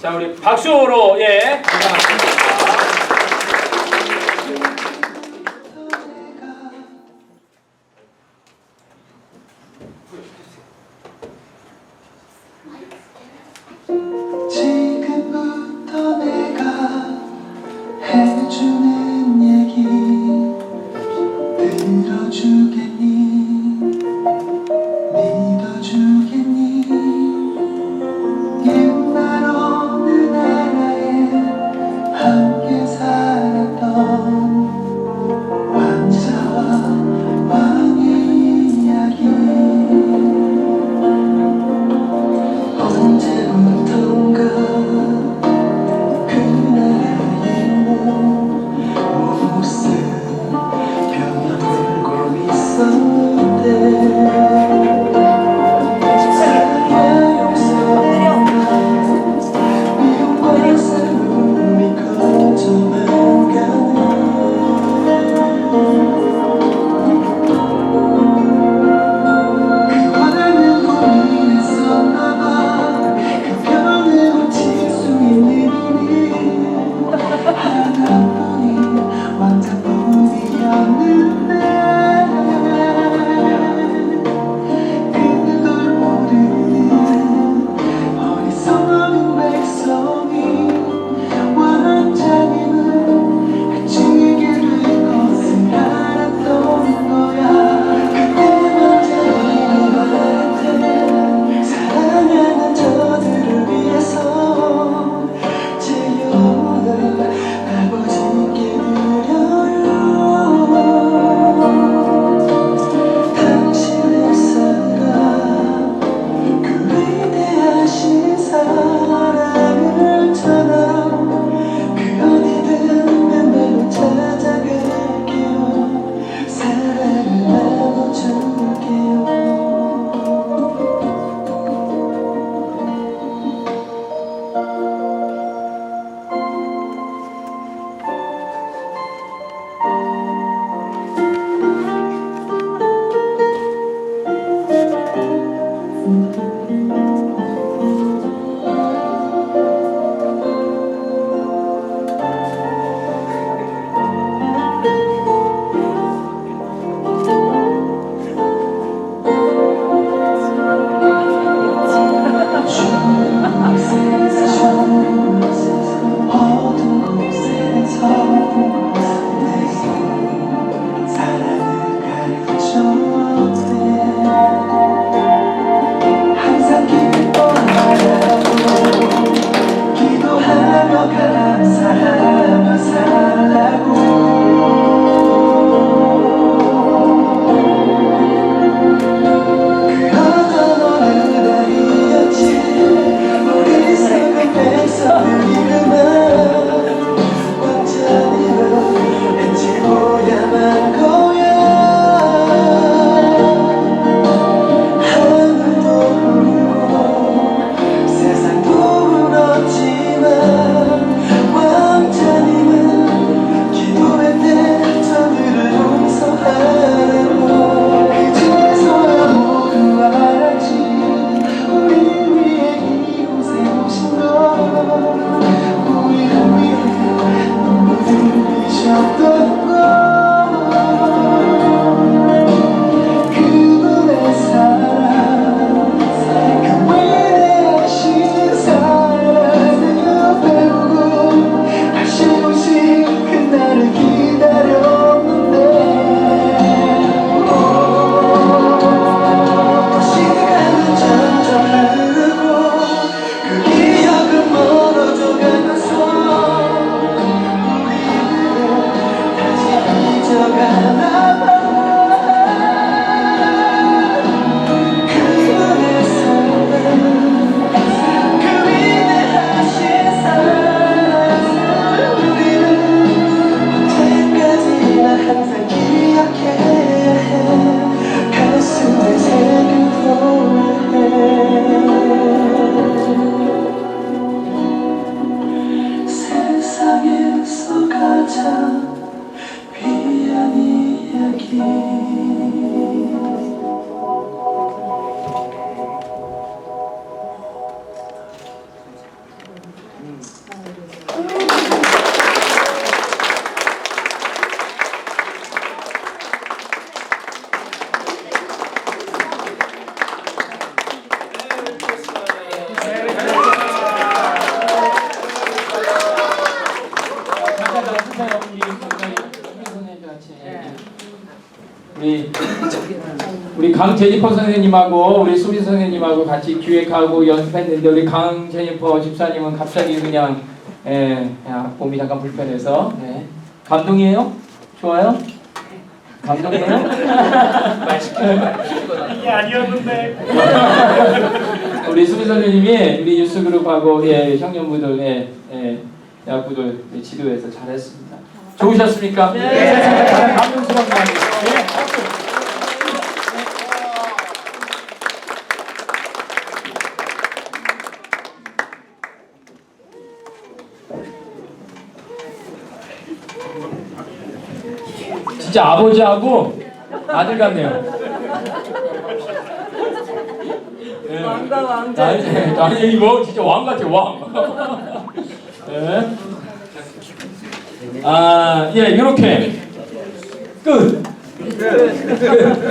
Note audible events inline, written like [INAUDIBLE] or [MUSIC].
자, 우리 박수로 예. 지금부터 내가 해주는 얘기 들어주겠니 Mm. 우리 강제니퍼 선생님하고 우리 수미 선생님하고 같이 기획하고 연습했는데 우리 강제니퍼 집사님은 갑자기 그냥 예, 야, 몸이 잠깐 불편해서 네. 감동이에요? 좋아요? 감동이에요? [LAUGHS] 이게 아니었는데. [LAUGHS] 우리 수미 선생님이 우리 뉴스그룹하고 예, 형님분들 예, 예, 야구들 예, 지도해서 잘했습니다. 좋으셨습니까? 네. 감동스러운 말이에요. 예, 진짜 아버지하고 아들 같네요. 예. 왕과 왕자. 아니, 아니 이거 진짜 왕 같아 왕. 예. 아, 예, 이렇게 끝. 끝. 끝.